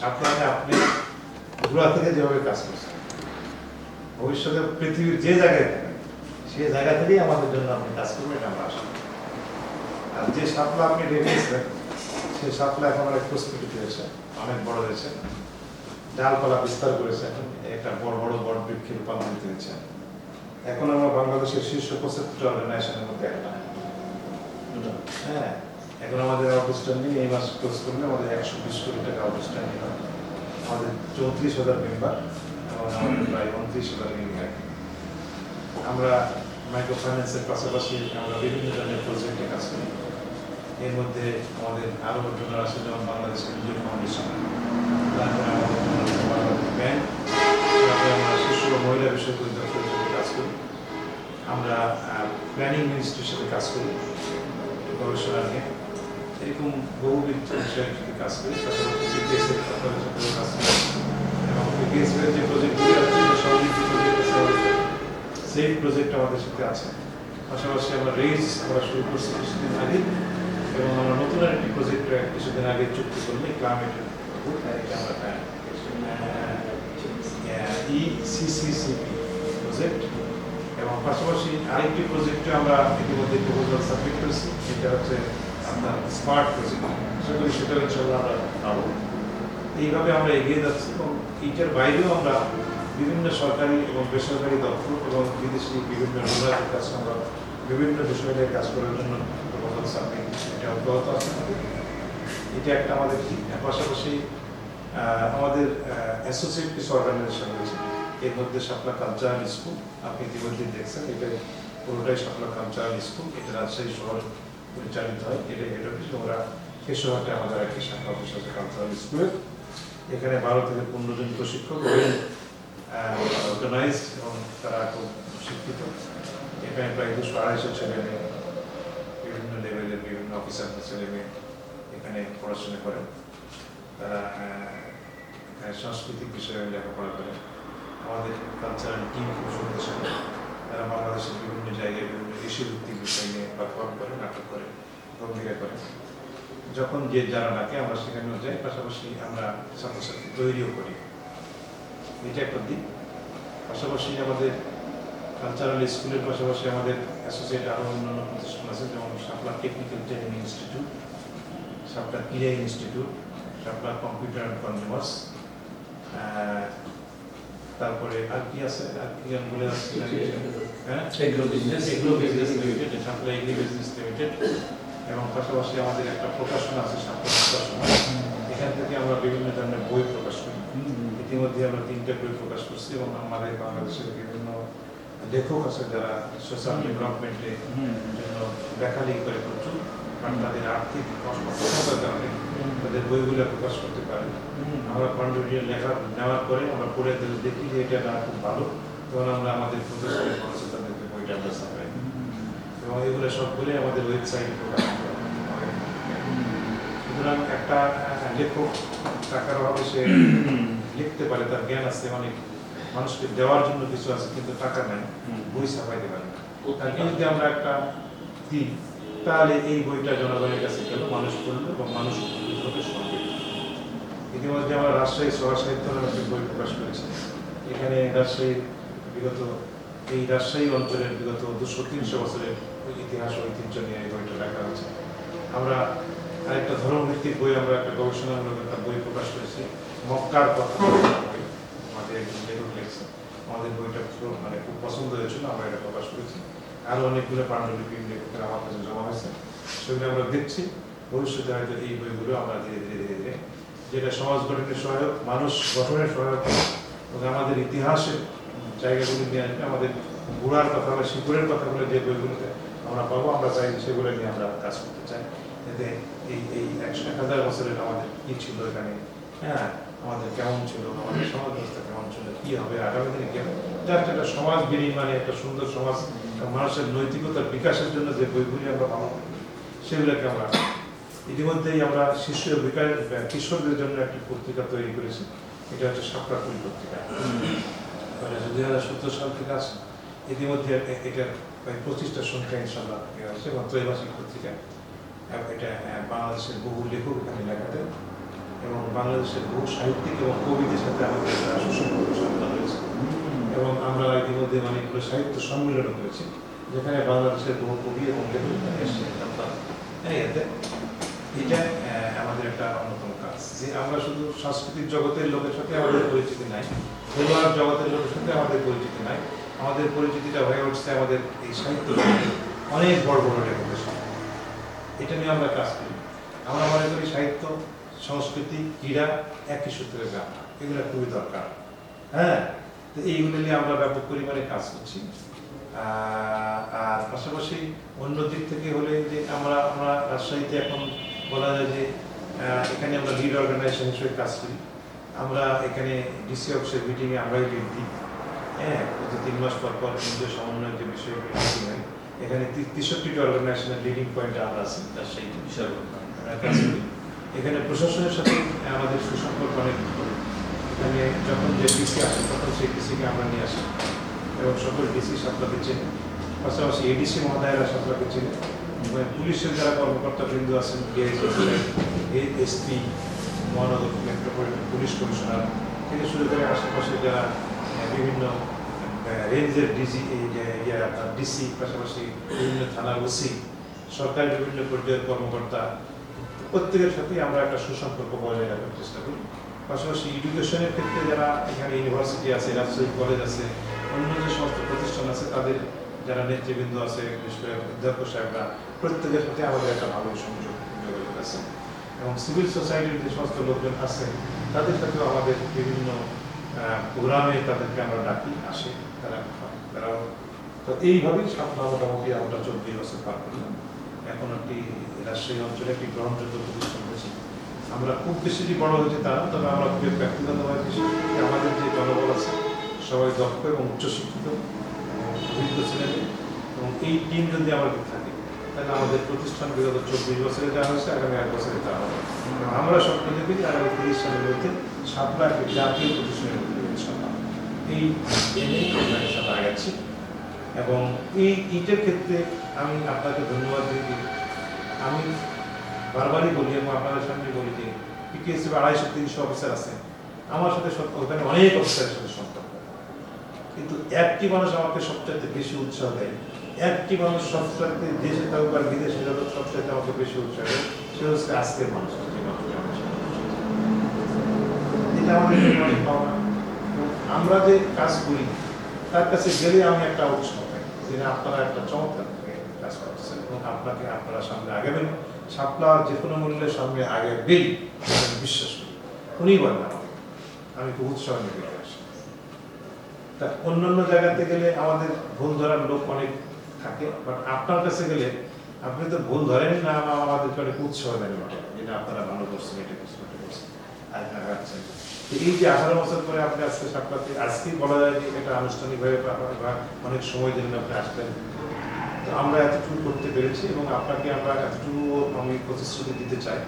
সাপ্লানে আপনি ঘোরা থেকে যেভাবে কাজ করছেন, ভবিষ্যতে পৃথিবীর যে জায়গায় সেই জায়গা থেকেই আমাদের জন্য আপনি কাজ করবেন এটা আমরা আশা আর যে সাপলা আপনি রেখেছিলেন সেই সাপলা এখন অনেক প্রস্ফুটিত হয়েছে, অনেক বড় হয়েছে। ডালপালা বিস্তার করেছে, একটা বড় বড় বড় বৃক্ষে রূপান্তরিত হয়েছে। এখন আমরা বাংলাদেশের শীর্ষ পঁচাত্তর অর্গানাইজেশনের মধ্যে একটা। হ্যাঁ এখন আমাদের আউটস্ট্যান্ডিং এই মাস ক্লোজ করলে আমাদের একশো বিশ কোটি টাকা আউটস্ট্যান্ডিং হয়। আমাদের চৌত্রিশ হাজার মেম্বার এবং আমাদের প্রায় উনত্রিশ হাজার মেম্বার আমরা মাইক্রো ফাইন্যান্সের পাশাপাশি আমরা বিভিন্ন ধরনের প্রজেক্টে কাজ করি। এর মধ্যে আমাদের আরও ডোনার আছে যেমন বাংলাদেশ এনজিও ফাউন্ডেশন। ব্যাংক আমরা শিশু ও মহিলা বিষয়ক কাজ করি। আমরা প্ল্যানিং মিনিস্ট্রির সাথে কাজ করি। গবেষণা নিয়ে। এরকম বহুবিধ বিষয়ের সাথে কাজ করি। পাশাপাশি আমরা রেইজ আমরা শুরু করছি কিছুদিন আগে এবং আমরা নতুন একটি প্রজেক্ট কিছুদিন আগে চুক্তি করলে ক্লাইমেটের আমরা ইসিসিসিপি প্রজেক্ট এবং পাশাপাশি আরেকটি প্রজেক্টে আমরা ইতিমধ্যে প্রপোজাল সাবমিট করেছি এটা হচ্ছে আপনার স্মার্ট প্রজেক্ট আশা করি আমরা পাবো। এইভাবে আমরা এগিয়ে যাচ্ছি এবং এইটার বাইরেও আমরা বিভিন্ন সরকারি এবং বেসরকারি দপ্তর এবং বিদেশি বিভিন্ন ডোনারের কাছে আমরা বিভিন্ন বিষয় নিয়ে কাজ করার জন্য প্রপোজাল সাবমিট এটা অব্যাহত আছে। এটা একটা আমাদের। পাশাপাশি আমাদের অ্যাসোসিয়েট কিছু অর্গানাইজেশন রয়েছে। এর মধ্যে শাপলা কালচারাল স্কুল আপনি ইতিমধ্যে দেখছেন এটা পুরোটাই শাপলা কালচারাল স্কুল এটা রাজশাহী শহরে পরিচালিত হয় এটা হেড অফিস ওরা কেশোহাটে আমাদের একটি শাখা অফিস আছে কালচারাল স্কুলের এখানে বারো থেকে পনেরো জন প্রশিক্ষক অর্গানাইজ এবং তারা খুব শিক্ষিত। এখানে প্রায় দুশো আড়াইশো ছেলে মেয়ে, বিভিন্ন লেভেলের বিভিন্ন অফিসার ছেলে মেয়ে এখানে পড়াশোনা করে তারা সাংস্কৃতিক বিষয়ে লেখাপড়া করে। আমাদের কালচারাল টিম খুব শক্তিশালী তারা বাংলাদেশের বিভিন্ন জায়গায় বিভিন্ন কৃষি ভিত্তিক বিষয় নিয়ে পারফর্ম করে, নাটক করে ভূমিকা করে। যখন যে যারা ডাকে আমরা সেখানেও যাই, পাশাপাশি আমরা ছাত্রছাত্রী তৈরিও করি। এটা একটা দিক। পাশাপাশি আমাদের কালচারাল স্কুলের পাশাপাশি আমাদের অ্যাসোসিয়েট আরও অন্যান্য প্রতিষ্ঠান আছে, যেমন Shapla technical training institute Shapla ক্রিয়া institute Shapla computer and consumers তারপরে আর কি আছে? আর কি বলে আছে? হ্যাঁ? Agro business agro business limited Shapla agri business limited এবং পাশাপাশি আমাদের একটা প্রকাশনা আছে প্রকাশনা। এখান থেকে আমরা বিভিন্ন ধরনের বই প্রকাশ করি। ইতিমধ্যে আমরা তিনটে বই প্রকাশ করছি এবং আমাদের বাংলাদেশের বিভিন্ন লেখক আছে যারা সোশ্যাল ডেভেলপমেন্টের জন্য লেখালেখি করে প্রচুর। কারণ তাদের আর্থিক অসক্ষমতার কারণে তাদের বইগুলো প্রকাশ করতে পারে আমরা পাণ্ডুলিয়া লেখা নেওয়ার পরে আমরা পড়ে দেখি যে এটা না খুব ভালো। তখন আমরা আমাদের প্রতিষ্ঠানের খরচে তাদেরকে বইটা আমরা ছাপাই এবং এগুলো সবগুলোই আমাদের ওয়েবসাইটে প্রকাশ করা সুতরাং একটা আহ, লেখক টাকার অভাবে সে লিখতে পারে তার জ্ঞান আছে অনেক মানুষকে দেওয়ার জন্য কিছু আছে কিন্তু টাকা নাই বই ছাপাইতে পারে না। তাকে যদি আমরা একটা দিই তাহলে এই বইটা জনগণের কাছে গেল মানুষ পড়ল এবং মানুষ ইতিমধ্যে আমরা রাজশাহী সভা সাহিত্য বই প্রকাশ করেছি। এখানে রাজশাহী বিগত, এই রাজশাহী অঞ্চলের বিগত দুশো তিনশো বছরের ইতিহাস ঐতিহ্য নিয়ে এই বইটা লেখা হয়েছে। আমরা আরেকটা ধর্মভিত্তিক বই, আমরা একটা গবেষণামূলক একটা বই প্রকাশ করেছি, মক্কার কথা আমাদের লেখক লিখছে আমাদের বইটা মানে খুব পছন্দ হয়েছিল, আমরা এটা প্রকাশ করেছি। আরও অনেকগুলো পাণ্ডুলিপি আমার কাছে জমা হয়েছে। সেগুলো আমরা দেখছি। ভবিষ্যতে হয়তো এই বইগুলো আমরা ধীরে ধীরে ধীরে ধীরে যেটা সমাজ গঠনের সহায়ক, মানুষ গঠনের সহায়ক এবং আমাদের ইতিহাসের জায়গাগুলি নিয়ে আসবে, আমাদের গুড়ার কথা বা শিকড়ের কথাগুলো যে বইগুলোতে আমরা পাবো, আমরা চাই সেগুলো নিয়ে আমরা কাজ করতে চাই। যাতে এই এই একশো এক হাজার বছরের আমাদের কি ছিল এখানে? হ্যাঁ আমাদের কেমন ছিল, আমাদের সমাজ ব্যবস্থা কেমন ছিল, কি হবে, আগামী দিনে কি হবে? যার একটা সমাজ বিনির্মাণে, একটা সুন্দর সমাজ মানুষের নৈতিকতার বিকাশের জন্য যে বইগুলি আমরা পালন সেগুলোকে আমরা ইতিমধ্যেই আমরা শিশু বিকাশ কিশোরদের জন্য একটি পত্রিকা তৈরি করেছি। এটা হচ্ছে সাপড়াকুল পত্রিকা। মানে দুই হাজার সত্তর সাল থেকে আছে ইতিমধ্যে এটার প্রায় পঁচিশটা সংখ্যা ইনশাল্লাহ আছে এবং ত্রৈমাসিক পত্রিকা। এটা বাংলাদেশের বহু লেখক এখানে লেখা দেয় এবং বাংলাদেশের বহু সাহিত্যিক এবং কবিদের সাথে আমাদের সুসম্পর্ক সাধনা রয়েছে এবং আমরা ইতিমধ্যে অনেকগুলো সাহিত্য সম্মেলন করেছি, যেখানে বাংলাদেশের বহু কবি এবং লেখক এসেছে হ্যাঁ এতে এটা আমাদের একটা অন্যতম কাজ, যে আমরা শুধু সাংস্কৃতিক জগতের লোকের সাথে আমাদের পরিচিতি নাই খেলোয়াড় জগতের লোকের সাথে আমাদের পরিচিতি নাই, আমাদের পরিচিতিটা হয়ে উঠছে আমাদের এই সাহিত্য অনেক বড় বড় লেখকের সাথে এটা নিয়ে আমরা কাজ করি। আমরা মনে করি সাহিত্য, সংস্কৃতি, ক্রীড়া একই সূত্রে গাথা এগুলো খুবই দরকার। হ্যাঁ? এইগুলো নিয়ে আমরা ব্যাপক পরিমাণে কাজ করছি। আর পাশাপাশি অন্য দিক থেকে হলে যে আমরা আমরা রাজশাহীতে এখন বলা যায় যে এখানে আমরা লিড অর্গানাইজেশন হিসেবে কাজ করি। আমরা এখানে ডিসি অফিসের মিটিংয়ে আমরাই লিড দিই হ্যাঁ প্রতি তিন মাস পর পর কেন্দ্রীয় সমন্বয়ের যে বিষয়ে মিটিং হয় এখানে তেষট্টিটি অর্গানাইজেশনের লিডিং পয়েন্টে আমরা আছি রাজশাহীতে। বিশাল কাজ করি। এখানে প্রশাসনের সাথে আমাদের সুসম্পর্ক অনেক এখানে যখন যে ডিসি আসে, তখন সেই ডিসিকে আমরা নিয়ে আসি। এবং সকল ডিসি সাপলাকে চেনে। পাশাপাশি এডিসি মহোদয়রা সাপলাকে চেনে। পুলিশের যারা কর্মকর্তা বৃন্দ আছেন এসপি মহানগর মেট্রোপলিটন পুলিশ কমিশনার থেকে শুরু করে আশেপাশে যারা বিভিন্ন রেঞ্জের ডিজি ডিসি পাশাপাশি বিভিন্ন থানার ওসি সরকারি বিভিন্ন পর্যায়ের কর্মকর্তা, প্রত্যেকের সাথেই আমরা একটা সুসম্পর্ক বজায় রাখার চেষ্টা করি। পাশাপাশি এডুকেশনের ক্ষেত্রে যারা এখানে ইউনিভার্সিটি আছে, রাজশাহী কলেজ আছে অন্য যে সমস্ত প্রতিষ্ঠান আছে, তাদের যারা নেতৃবৃন্দ আছে, বিশেষ করে অধ্যক্ষ সাহেবরা, প্রত্যেকের সাথে আমাদের একটা ভালো সংযোগ যোগাযোগ আছে। এবং সিভিল সোসাইটির যে সমস্ত লোকজন আছে, তাদের সাথেও আমাদের বিভিন্ন প্রোগ্রামে তাদেরকে আমরা ডাকি, আসে, তারা তারাও। তো এইভাবেই সামনা মোটামুটি আমরা চব্বিশ বছর পার করলাম। এখন একটি রাজশাহী অঞ্চলে একটি গ্রহণযোগ্য প্রতিষ্ঠান আমরা খুব বেশি যে বড় হয়েছে তা না তবে আমরা খুব ব্যক্তিগতভাবে আমাদের যে জনবল আছে, সবাই দক্ষ এবং উচ্চশিক্ষিত অভিজ্ঞ ছিলেন এবং এই টিম যদি আমাদের থাকে, তাহলে আমাদের প্রতিষ্ঠান বিগত চব্বিশ বছরে যা হয়েছে, আগামী এক বছরে তা হবে। আমরা স্বপ্ন দেখি যে আগামী তিরিশ সালের মধ্যে সাতটা একটি জাতীয় প্রতিষ্ঠানের মধ্যে এই এনেই আমরা আগাচ্ছি। এবং এই ইটের ক্ষেত্রে আমি আপনাকে ধন্যবাদ দিই। আমি বারবারই বলি এবং আপনাদের সামনে বলি যে পিকেএসসি আড়াইশো, তিনশো অফিসার আছে। আমার সাথে সব- ওখানে অনেক অফিসারের সাথে সম্পর্ক কিন্তু একটি মানুষ আমাকে সবচাইতে বেশি উৎসাহ দেয়। একটি মানুষ সবচাইতে দেশে থাকুক আর বিদেশে থাকুক সবচাইতে আমাকে বেশি উৎসাহ দেয়। সে হচ্ছে আজকের মানুষ। এটা আমাদের অনেক পাওনা। আমরা যে কাজ করি, তার কাছে গেলে আমি একটা উৎসাহ পাই যে আপনারা একটা চমৎকার কাজ করছেন এবং আপনাকে, আপনারা সামনে আগাবেন। সাপলা যে কোনো মূল্যের সামনে আগেবেই আমি বিশ্বাস করি, উনি বলেন আমি খুব উৎসাহ নিয়ে বেরিয়ে আসি তা অন্যান্য জায়গাতে গেলে আমাদের ভুল ধরার লোক অনেক থাকে বাট আপনার কাছে গেলে আপনি তো ভুল ধরেন না আমাদেরকে অনেক উৎসাহ দেন যেটা আপনারা ভালো করছেন, এটা এটা করছেন আগাচ্ছেন তো এই যে আঠারো বছর পরে আপনি আজকে সাপলাতে আজকেই বলা যায় যে এটা আনুষ্ঠানিকভাবে অনেক সময় দিন আপনি আসবেন তো আমরা এতটুকু করতে পেরেছি এবং আপনাকে আমরা এতটুকু আমি প্রতিশ্রুতি দিতে চাই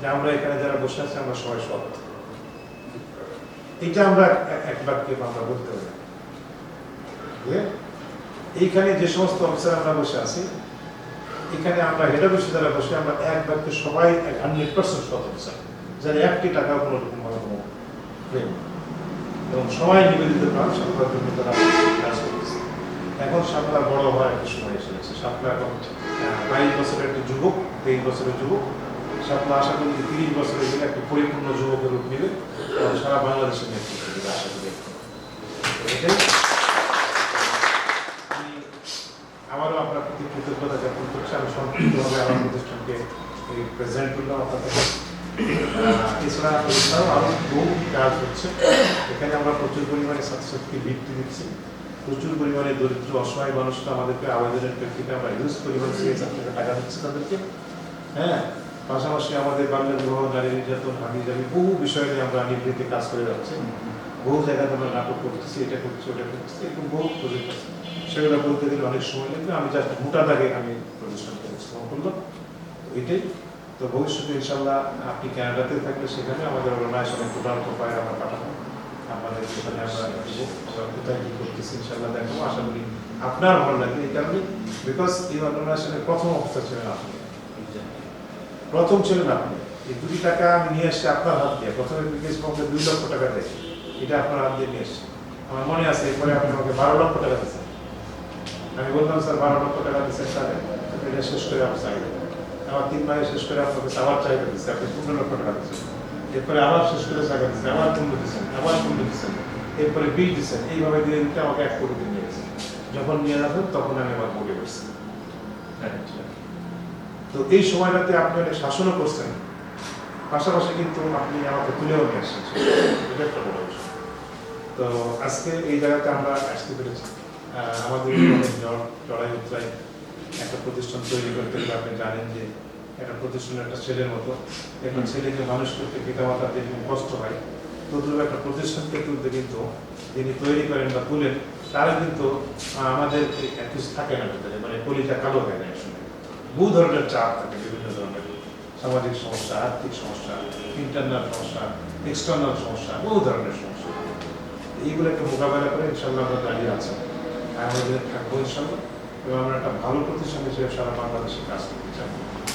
যে আমরা এখানে যারা বসে আছি, আমরা সবাই সৎ। এটা আমরা এক- বাক্যে আমরা বলতে পারি। এইখানে যে সমস্ত অফিসার আমরা বসে আছি, এখানে আমরা হেড অফিসে যারা বসে, আমরা এক বাক্যে সবাই হান্ড্রেড পার্সেন্ট সৎ অফিসার যারা একটি টাকা কোনো রকম এবং সবাই নিবেদিত প্রাণ সাপলার জন্য তারা কাজ করতেছে। এখন সাপলা বড় হওয়ার একটা সময় এসে গেছে। সাপলা এখন বাইশ বছরের একটা যুবক, তেইশ বছরের যুবক। সাপলা আশা করি যে তিরিশ বছরের গেলে একটি পরিপূর্ণ যুবকের রূপ নেবে। এবং সারা বাংলাদেশের নেতৃত্ব দেবে আশা করি। আমারও আপনার প্রতি কৃতজ্ঞতা জ্ঞাপন করছি। আমি সম্পূর্ণভাবে আমার প্রতিষ্ঠানকে প্রেজেন্ট করলাম আপনাদের এছাড়া আরও বহু কাজ হচ্ছে। এখানে আমরা প্রচুর পরিমাণে ছাত্রছাত্রীকে বৃত্তি দিচ্ছি। প্রচুর পরিমাণে দরিদ্র, অসহায় মানুষরা আমাদেরকে আবেদনের প্রেক্ষিতে আমরা সিএসআর থেকে টাকা দিচ্ছি তাদেরকে। হ্যাঁ পাশাপাশি আমাদের বাংলা বিবাহ নারী নির্যাতন হানি জানি বহু বিষয় নিয়ে আমরা নিবৃত্তি কাজ করে যাচ্ছি। বহু জায়গাতে আমরা নাটক করতেছি, এটা করছি ওটা করতেছি, এরকম বহু প্রজেক্ট আছে। সেগুলো বলতে গেলে অনেক সময় লাগবে। আমি জাস্ট মোটা দাগে আমি প্রতিষ্ঠানকে উপস্থাপন করলাম এটাই। তো ভবিষ্যতে ইনশাল্লাহ আপনি ক্যানাডাতে থাকলে সেখানে আমাদের অর্গানাইজেশনের টোটাল প্রোফাইল আমরা পাঠাবো আমাদের সেখানে আমরা কোথায় কী করতেছি ইনশাল্লাহ দেখাবো। আশা করি আপনার ভালো লাগবে এই কারণে বিকজ এই অর্গানাইজেশনের প্রথম অফিসার ছিলেন আপনি। প্রথম ছিলেন আপনি। এই দুটি টাকা আমি নিয়ে এসেছি আপনার হাত দিয়ে। প্রথমে বিকেশ আমাকে দুই লক্ষ টাকা দেয়। এটা আপনার হাত দিয়ে নিয়ে এসেছি। আমার মনে আছে, এরপরে আপনি আমাকে বারো লক্ষ টাকা দিচ্ছেন আমি বললাম, স্যার, বারো লক্ষ টাকা দিচ্ছেন স্যার এটা শেষ করে আমার চাহিদা আমার তিন মাসে শেষ করে আপনাকে আবার চাহিদা দিচ্ছে আপনি পনেরো লক্ষ টাকা দিচ্ছেন এরপরে আবার শেষ করে টাকা দিচ্ছেন আবার পনেরো দিচ্ছেন, আবার পনেরো দিচ্ছেন, এরপরে বিশ দিচ্ছেন, এইভাবে দিয়ে দিতে আমাকে এক কোটি দিন নিয়ে গেছে। যখন নিয়ে যাবেন, তখন আমি আবার বলে আছে। তো এই সময়টাতে আপনি অনেক শাসনও করছেন। পাশাপাশি কিন্তু আপনি আমাকে তুলেও নিয়ে আসছেন। এটা একটা বড় বিষয়। তো আজকে এই জায়গাতে আমরা আসতে পেরেছি। আমাদের অনেক জড়াই উতরাই একটা প্রতিষ্ঠান তৈরি করতে গেলে আপনি জানেন যে একটা প্রতিষ্ঠান, একটা ছেলের মতো। একটা ছেলেকে মানুষ করতে পিতামাতার যেরকম কষ্ট হয়, তদ্রুপ একটা প্রতিষ্ঠানকে তুলতে কিন্তু যিনি তৈরি করেন বা তুলেন, তারা কিন্তু আমাদের থাকে না মানে কলিটা কালো হয়ে আসলে। বহু ধরনের চাপ থাকে, বিভিন্ন ধরনের সামাজিক সমস্যা, আর্থিক সমস্যা ইন্টারনাল সমস্যা এক্সটার্নাল সমস্যা, বহু ধরনের সমস্যা। এইগুলো একটা মোকাবেলা করে ইনশাল্লাহ আমরা দাঁড়িয়ে আছি। আমাদের থাকব ইনশাল্লাহ এবং আমরা একটা ভালো প্রতিষ্ঠান হিসেবে সারা বাংলাদেশে কাজ করতে চাই।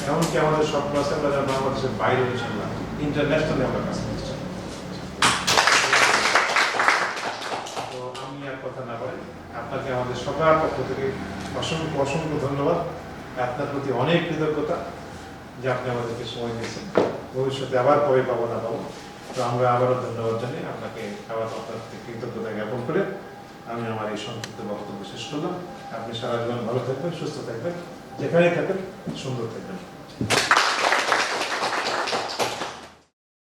এমনকি আমাদের স্বপ্ন আছে আমরা যেন বাংলাদেশের বাইরে ইনশাল্লাহ ইন্টারন্যাশনালি আমরা কাজ চাই তো আমি আর কথা না বলে আপনাকে আমাদের সবার পক্ষ থেকে অসংখ্য অসংখ্য ধন্যবাদ। আপনার প্রতি অনেক কৃতজ্ঞতা যে আপনি আমাদেরকে সময় দিয়েছেন। ভবিষ্যতে আবার কবে পাবো না পাবো, তো আমরা আবারও ধন্যবাদ জানাই আপনাকে আবার আপনার কৃতজ্ঞতা জ্ঞাপন করে আমি আমার এই সংক্ষিপ্ত বক্তব্য শেষ করলাম। আপনি সারা জীবন ভালো থাকবেন, সুস্থ থাকবেন, যেখানেই থাকবেন, সুন্দর থাকবেন। Thank you.